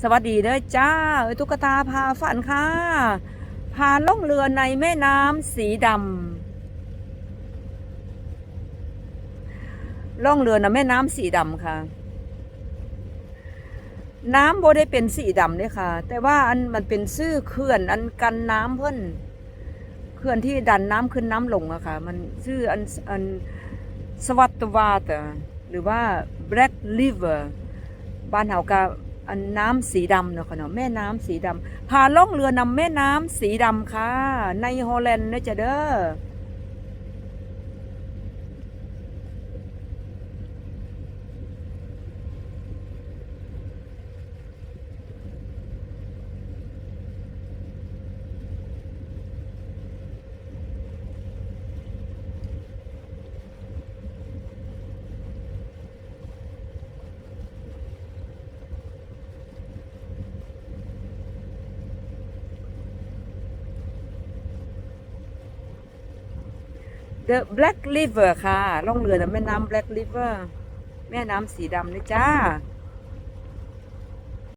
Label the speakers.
Speaker 1: สวัสดีเด้อจ้าตุ๊กตาพาฝันค่ะ พาล่องเรือในแม่น้ำสีดำล่องเรือในแม่น้ำสีดำค่ะ น้ำบ่ได้เป็นสีดำเนี่ยค่ะ แต่ว่าอันมันเป็นซื่อเขื่อนอันกันน้ำเพิ่นเขื่อนที่ดันน้ำขึ้นน้ำลงอะค่ะ มันชื่ออันอันสวัตวาตหรือว่า Black River บ้านเฮากะ นน้ำสีดำเนาะค่ะเนาะแม่น้ำสีดำพาล่องเรือนำแม่น้ำสีดำค่ะ ในฮอลแลนด์นะจ๊ะเด้อ The Black River ค่ะ ล่องเรือในแม่น้ำ Black River แม่น้ำสีดำนะจ้า